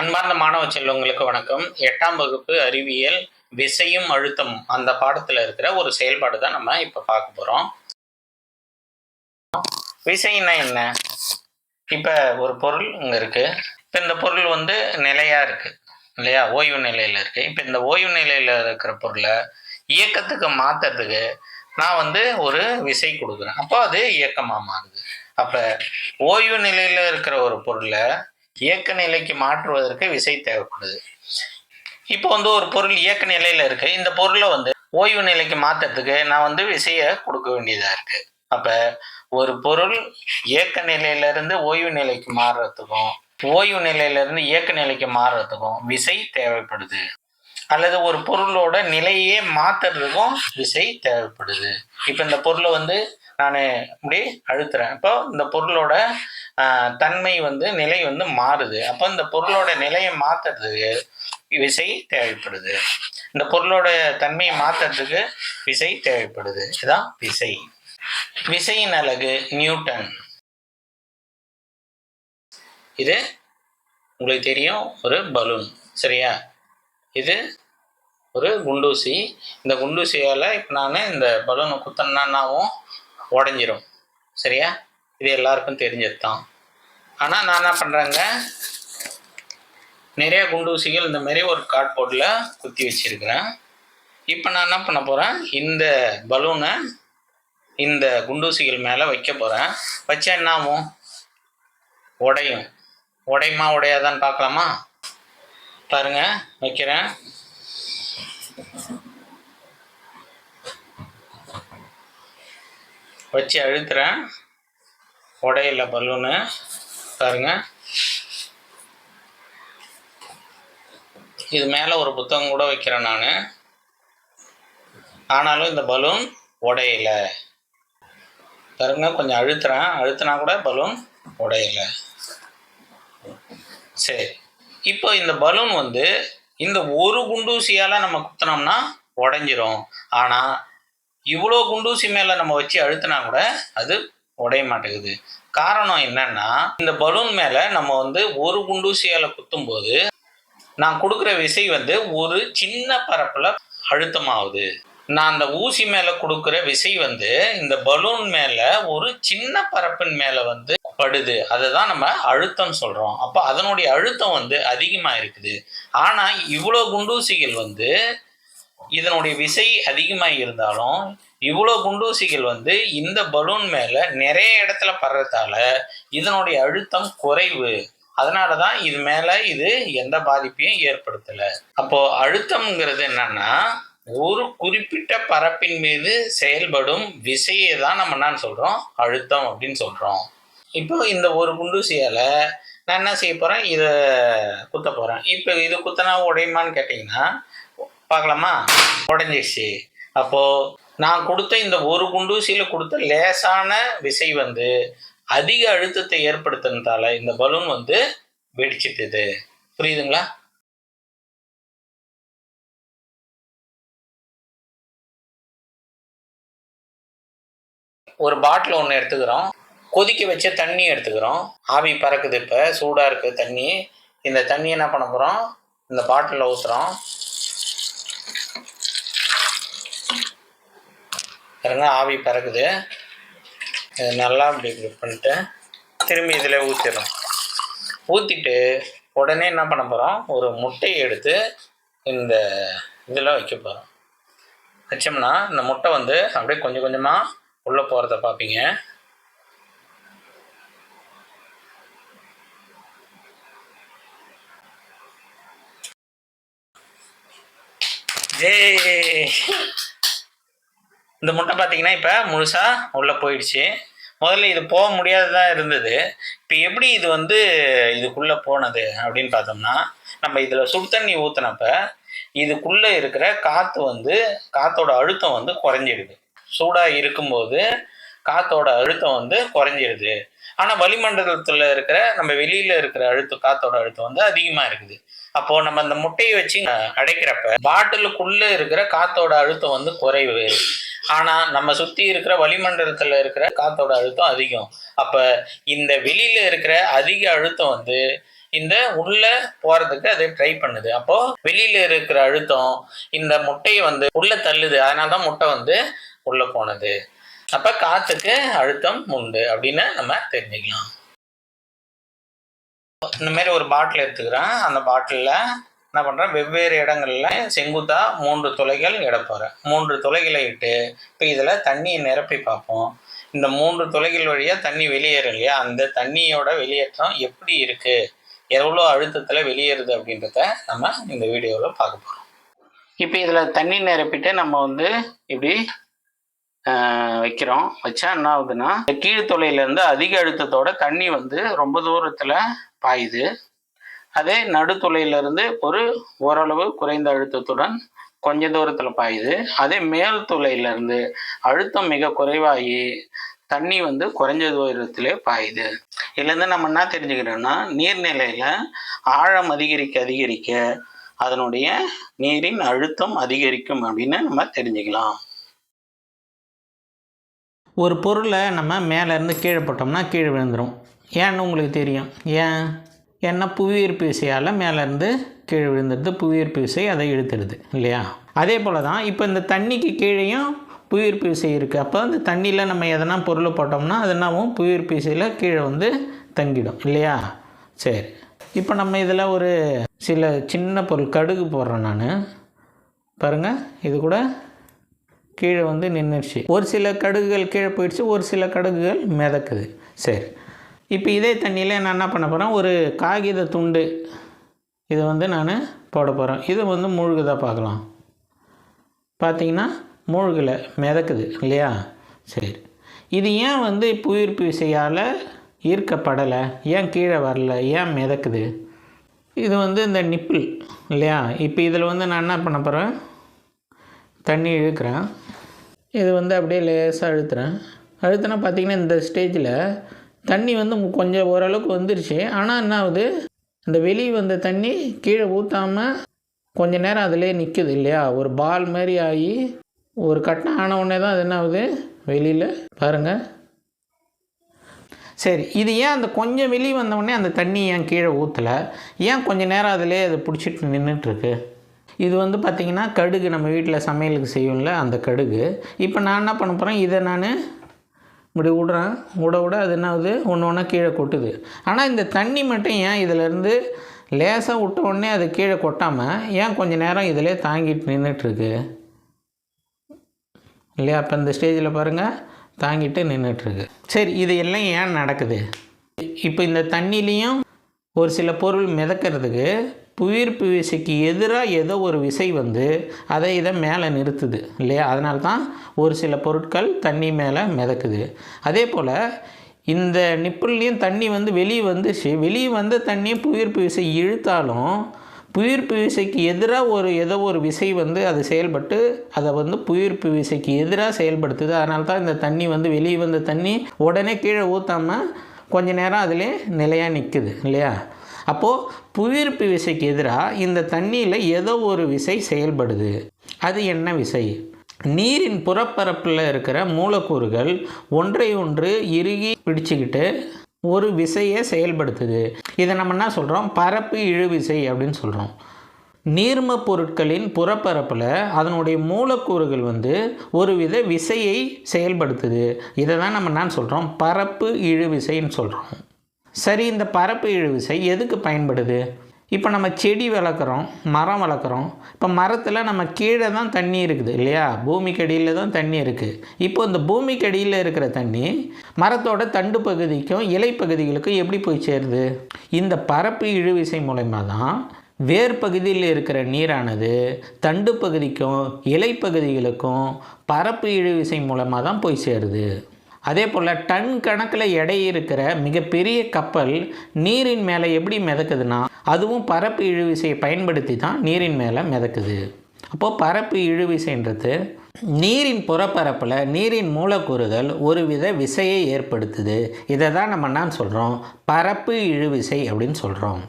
அன்பார்ந்த மாணவ செல்வங்களுக்கு வணக்கம். எட்டாம் வகுப்பு அறிவியல் விசையும் அழுத்தம் அந்த பாடத்துல இருக்கிற ஒரு செயல்பாடு தான் நம்ம இப்ப பார்க்க போறோம். விசைன்னா என்ன? இப்ப ஒரு பொருள் இங்க இருக்கு. இப்ப இந்த பொருள் வந்து நிலையா இருக்கு இல்லையா? ஓய்வு நிலையில இருக்கு. இப்ப இந்த ஓய்வு நிலையில இருக்கிற பொருளை இயக்கத்துக்கு மாத்துறதுக்கு நான் வந்து ஒரு விசை கொடுக்குறேன். அப்போ அது இயக்கமா மாறுது. அப்ப ஓய்வு நிலையில இருக்கிற ஒரு பொருளை இயக்க நிலைக்கு மாற்றுவதற்கு விசை தேவைப்படுது. இப்போ வந்து ஒரு பொருள் இயக்க நிலையில இருக்கு. இந்த பொருளை வந்து ஓய்வு நிலைக்கு மாத்துறதுக்கு நான் வந்து விசையை கொடுக்க வேண்டியதா இருக்கு. அப்ப ஒரு பொருள் இயக்க நிலையில இருந்து ஓய்வு நிலைக்கு மாறுறதுக்கும் ஓய்வு நிலையில இருந்து இயக்க நிலைக்கு மாறுறதுக்கும் விசை தேவைப்படுது. அல்லது ஒரு பொருளோட நிலையே மாத்துறதுக்கும் விசை தேவைப்படுது. இப்போ இந்த பொருளை வந்து நான் இப்படி அழுத்துறேன். இப்போ இந்த பொருளோட தன்மை வந்து நிலை வந்து மாறுது. அப்போ இந்த பொருளோட நிலையை மாற்றுறதுக்கு விசை தேவைப்படுது. இந்த பொருளோட தன்மையை மாற்றுறதுக்கு விசை தேவைப்படுது. இதுதான் விசை. விசையின் அழகு நியூட்டன். இது உங்களுக்கு தெரியும் ஒரு பலூன். சரியா? இது ஒரு குண்டூசி. இந்த குண்டூசியால் இப்போ நான் இந்த பலூனை குத்தனாவும் உடஞ்சிரும். சரியா? இது எல்லாருக்கும் தெரிஞ்சது தான் ஆனால் நான் என்ன பண்ணுறேங்க நிறைய குண்டூசிகள் இந்த மாதிரி ஒரு கார்ட்போர்டில் குத்தி வச்சுருக்கிறேன். இப்போ நான் என்ன பண்ண போகிறேன் இந்த பலூனை இந்த குண்டூசிகள் மேலே வைக்க போகிறேன் வச்சா என்ன ஆகும்? உடையும். உடையுமா உடையாதான்னு பார்க்கலாமா? பாருங்கள் வைக்கிறேன். வச்சு அழுத்துறேன். உடையில பலூனு பாருங்க. இது மேலே ஒரு புத்தகம் கூட வைக்கிறேன் நான். ஆனாலும் இந்த பலூன் உடையல. பாருங்க கொஞ்சம் அழுத்துறேன். அழுத்தினா கூட பலூன் உடையல. சரி. இப்போ இந்த பலூன் வந்து இந்த ஒரு குண்டூசியால் நம்ம குத்தினோம்னா உடஞ்சிரும். ஆனால் இவ்வளோ குண்டூசி மேலே நம்ம வச்சு அழுத்தினா கூட அது உடைய மாட்டேங்குது. காரணம் என்னன்னா இந்த பலூன் மேலே நம்ம வந்து ஒரு குண்டூசியால் குத்தும்போது நான் கொடுக்குற விசை வந்து ஒரு சின்ன பரப்பில் அழுத்தமாகுது. நான் அந்த ஊசி மேலே கொடுக்குற விசை வந்து இந்த பலூன் மேலே ஒரு சின்ன பரப்பின் மேலே வந்து படுது. அதை தான் நம்ம அழுத்தம் சொல்கிறோம் அப்போ அதனுடைய அழுத்தம் வந்து அதிகமாக இருக்குது. ஆனால் இவ்வளோ குண்டூசிகள் வந்து இதனுடைய விசை அதிகமாக இருந்தாலும் இவ்வளோ குண்டூசிகள் வந்து இந்த பலூன் மேலே நிறைய இடத்துல படுறதால இதனுடைய அழுத்தம் குறைவு. அதனால தான் இது மேலே இது எந்த பாதிப்பையும் ஏற்படுத்தலை. அப்போது அழுத்தம்ங்கிறது என்னன்னா ஒரு குறிப்பிட்ட பரப்பின் மீது செயல்படும் விசையை தான் நம்ம என்னன்னு சொல்கிறோம் அழுத்தம் அப்படின்னு சொல்கிறோம் இப்போ இந்த ஒரு குண்டூசியால் நான் என்ன செய்ய போகிறேன் இதை குத்த போகிறேன் இப்போ இது குத்தனா உடையுமான்னு கேட்டிங்கன்னா பார்க்கலாமா? உடஞ்சிச்சு அப்போது நான் கொடுத்த இந்த ஒரு குண்டூசியில் கொடுத்த லேசான விசை வந்து அதிக அழுத்தத்தை ஏற்படுத்தினதால இந்த பலூன் வந்து வெடிச்சிட்டுது. புரியுதுங்களா? ஒரு பாட்டில் ஒன்று எடுத்துக்கிறோம். கொதிக்க வச்ச தண்ணி எடுத்துக்கிறோம். ஆவி பறக்குது இப்போ சூடாக இருக்குது தண்ணி. இந்த தண்ணி என்ன பண்ண போகிறோம் இந்த பாட்டிலில் ஊற்றுறோம் பாருங்க ஆவி பறக்குது. இது நல்லா இப்படி இப்படி பண்ணிட்டு திரும்பி இதில் ஊற்றிடுறோம் ஊற்றிட்டு உடனே என்ன பண்ண போகிறோம் ஒரு முட்டையை எடுத்து இந்த இதில் வைக்க போகிறோம் வச்சோம்னா இந்த முட்டை வந்து அப்படியே கொஞ்சம் கொஞ்சமாக உள்ளே போகிறத பார்ப்பீங்க. ஜே இந்த முட்டை பார்த்தீங்கன்னா இப்போ முழுசாக உள்ளே போயிடுச்சு. முதல்ல இது போக முடியாததாக இருந்தது. இப்போ எப்படி இது வந்து இதுக்குள்ளே போனது அப்படின்னு பார்த்தோம்னா நம்ம இதில் சுடு தண்ணி ஊற்றினப்ப இதுக்குள்ளே இருக்கிற காற்று வந்து காற்றோட அழுத்தம் வந்து குறைஞ்சிடுது. சூடாக இருக்கும்போது காற்றோட அழுத்தம் வந்து குறைஞ்சிடுது. ஆனால் வளிமண்டலத்தில் இருக்கிற நம்ம வெளியில் இருக்கிற அழுத்தம் காற்றோட அழுத்தம் வந்து அதிகமாக இருக்குது. அப்போது நம்ம அந்த முட்டையை வச்சு அடைக்கிறப்ப பாட்டிலுக்குள்ளே இருக்கிற காற்றோட அழுத்தம் வந்து குறைவு. ஆனால் நம்ம சுற்றி இருக்கிற வளிமண்டலத்தில் இருக்கிற காற்றோட அழுத்தம் அதிகம். அப்போ இந்த வெளியில் இருக்கிற அதிக அழுத்தம் வந்து இந்த உள்ள போறதுக்கு அது ட்ரை பண்ணுது. அப்போ வெளியில இருக்கிற அழுத்தம் இந்த முட்டையை வந்து உள்ள தள்ளுது. அதனால தான் முட்டை வந்து உள்ள போனது. அப்ப காத்துக்கு அழுத்தம் உண்டு அப்படின்னு நம்ம தெரிஞ்சுக்கலாம். இந்த மாதிரி ஒரு பாட்டில் எடுத்துக்கிறேன். அந்த பாட்டிலில் என்ன பண்ணுறேன் வெவ்வேறு இடங்களில் செங்குத்தாக மூன்று துளைகள் இட மூன்று துளைகளை இட்டு இப்போ இதில் தண்ணியை நிரப்பி பார்ப்போம். இந்த மூன்று துளைகள் வழியாக தண்ணி வெளியேறும் இல்லையா? அந்த தண்ணியோட வெளியேற்றம் எப்படி இருக்குது எவ்வளோ அழுத்தத்தில் வெளியேறுது அப்படின்றத நம்ம இந்த வீடியோவில் பார்க்க போகிறோம் இப்போ இதில் தண்ணி நிரப்பிட்டு நம்ம வந்து இப்படி வைக்கிறோம். வச்சா என்ன ஆகுதுன்னா இந்த தொலையிலேருந்து அதிக அழுத்தத்தோட தண்ணி வந்து ரொம்ப தூரத்தில் பாயுது. அதே நடுத்துளையிலிருந்து ஒரு ஓரளவு குறைந்த அழுத்தத்துடன் கொஞ்ச தூரத்தில் பாயுது. அதே மேல் துளையிலிருந்து அழுத்தம் மிக குறைவாகி தண்ணி வந்து குறைஞ்ச தூரத்திலே பாயுது. இதுலேருந்து நம்ம என்ன தெரிஞ்சுக்கிறோம்னா நீர்நிலையில் ஆழம் அதிகரிக்க அதிகரிக்க அதனுடைய நீரின் அழுத்தம் அதிகரிக்கும் அப்படின்னு நம்ம தெரிஞ்சுக்கலாம். ஒரு பொருளை நம்ம மேலேருந்து கீழே போட்டோம்னா கீழே விழுந்துடும் ஏன்னு உங்களுக்கு தெரியும்? ஏன்? ஏன்னா புவியீர்ப்பு விசையால் மேலேருந்து கீழே விழுந்துடுது புவியீர்ப்பு விசை அதை இழுத்துடுது இல்லையா? அதே போல் தான் இப்போ இந்த தண்ணிக்கு கீழேயும் புவியீர்ப்பு விசை இருக்குது அப்போ அந்த தண்ணியில் நம்ம எதனா பொருள் போட்டோம்னா அது என்னவும் புவியீர்ப்பு விசையில் கீழே வந்து தங்கிடும் இல்லையா? சரி. இப்போ நம்ம இதில் ஒரு சில சின்ன பொருள் கடுகு போடுறேன் நான். பாருங்கள் இது கூட கீழே வந்து நின்றுச்சு ஒரு சில கடுகுகள் கீழே போயிடுச்சு ஒரு சில கடுகுகள் மிதக்குது. சரி. இப்போ இதே தண்ணியில் நான் என்ன பண்ண போகிறேன் ஒரு காகித துண்டு இதை வந்து நான் போட போகிறேன் இது வந்து மூழ்குதா பார்க்கலாம். பார்த்தீங்கன்னா மூழ்கலை மிதக்குது இல்லையா? சரி. இது ஏன் வந்து புயிர்ப்பு விசையால் ஈர்க்கப்படலை? ஏன் கீழே வரல? ஏன் மிதக்குது? இது வந்து இந்த நிப்பிள் இல்லையா? இப்போ இதில் வந்து நான் என்ன பண்ண போகிறேன் தண்ணி இழுக்கிறேன். இது வந்து அப்படியே லேசாக அழுத்துறேன். அழுத்தினா பார்த்தீங்கன்னா இந்த ஸ்டேஜில் தண்ணி வந்து கொஞ்சம் ஓரளவுக்கு வந்துருச்சு. ஆனால் என்ன ஆகுது? அந்த வெளியே வந்த தண்ணி கீழே ஊற்றாமல் கொஞ்ச நேரம் அதிலே நிற்குது இல்லையா? ஒரு பால் மாதிரி ஆகி ஒரு கட்டம் ஆன உடனே தான் அது என்ன ஆகுது? வெளியில் பாருங்கள் சரி இது ஏன் அந்த கொஞ்சம் வெளியே வந்தவுடனே அந்த தண்ணி ஏன் கீழே ஊற்றலை ஏன் கொஞ்சம் நேரம் அதிலே அதை பிடிச்சிட்டு நின்றுட்டுருக்கு இது வந்து பார்த்திங்கன்னா கடுகு நம்ம வீட்டில் சமையலுக்கு செய்வோம்ல அந்த கடுகு. இப்போ நான் என்ன பண்ண போகிறேன் இதை நான் இப்படி விடுறேன் விட விட அது என்ன ஆகுது? ஒன்று ஒன்றா கீழே கொட்டுது. ஆனால் இந்த தண்ணி மட்டும் ஏன் இதிலேருந்து லேசாக விட்ட உடனே அது கீழே கொட்டாமல் ஏன் கொஞ்ச நேரம் இதிலே தாங்கிட்டு நின்றுட்டுருக்கு இல்லையா? அப்போ இந்த ஸ்டேஜில் பாருங்கள் தாங்கிட்டு நின்றுட்டுருக்கு சரி இது எல்லாம் ஏன் நடக்குது? இப்போ இந்த தண்ணிலையும் ஒரு சில பொருள் மிதக்கிறதுக்கு புவியீர்ப்பு விசைக்கு எதிராக ஏதோ ஒரு விசை வந்து அதை இதை மேலே நிறுத்துது இல்லையா? அதனால தான் ஒரு சில பொருட்கள் தண்ணி மேலே மிதக்குது. அதே போல் இந்த நிப்புள்லேயும் தண்ணி வந்து வெளியே வந்துச்சு. வெளியே வந்த தண்ணியை புவியீர்ப்பு விசை இழுத்தாலும் புவியீர்ப்பு விசைக்கு எதிராக ஒரு ஏதோ ஒரு விசை வந்து அது செயல்பட்டு அதை வந்து புவியீர்ப்பு விசைக்கு எதிராக செயல்படுத்துது. அதனால தான் இந்த தண்ணி வந்து வெளியே வந்த தண்ணி உடனே கீழே ஊற்றாமல் கொஞ்ச நேரம் அதிலே நிலையாக நிற்குது இல்லையா? அப்போது புவியீர்ப்பு விசைக்கு எதிராக இந்த தண்ணியில் ஏதோ ஒரு விசை செயல்படுது. அது என்ன விசை? நீரின் புறப்பரப்பில் இருக்கிற மூலக்கூறுகள் ஒன்றை ஒன்று இறுகி பிடிச்சிக்கிட்டு ஒரு விசையை செயல்படுத்துது. இதை நம்ம என்ன சொல்கிறோம் பரப்பு இழுவிசை அப்படின்னு சொல்கிறோம் நீர்ம பொருட்களின் புறப்பரப்பில் அதனுடைய மூலக்கூறுகள் வந்து ஒருவித விசையை செயல்படுத்துது. இதை தான் நம்ம என்ன சொல்கிறோம் பரப்பு இழுவிசைன்னு சொல்கிறோம் சரி இந்த பரப்பு இழுவிசை எதுக்கு பயன்படுது? இப்போ நம்ம செடி வளர்க்குறோம் மரம் வளர்க்குறோம். இப்போ மரத்தில் நம்ம கீழே தான் தண்ணி இருக்குது இல்லையா? பூமிக்கு அடியில் தான் தண்ணி இருக்குது இப்போ இந்த பூமிக்கு அடியில் இருக்கிற தண்ணி மரத்தோட தண்டு பகுதிக்கும் இலை பகுதிகளுக்கும் எப்படி போய் சேருது? இந்த பரப்பு இழுவிசை மூலயமா தான் வேர் பகுதியில் இருக்கிற நீரானது தண்டு பகுதிக்கும் இலை பகுதிகளுக்கும் பரப்பு இழுவிசை மூலமாக தான் போய் சேருது. அதே போல் டன் கணக்கில் எடை இருக்கிற மிகப்பெரிய கப்பல் நீரின் மேலே எப்படி மிதக்குதுன்னா அதுவும் பரப்பு இழுவிசையை பயன்படுத்தி தான் நீரின் மேலே மிதக்குது. அப்போது பரப்பு இழுவிசைன்றது நீரின் புறப்பரப்பில் நீரின் மூலக்கூறுகள் ஒருவித விசையை ஏற்படுத்துது. இதை தான் நம்ம என்ன சொல்கிறோம் பரப்பு இழுவிசை அப்படின்னு சொல்கிறோம்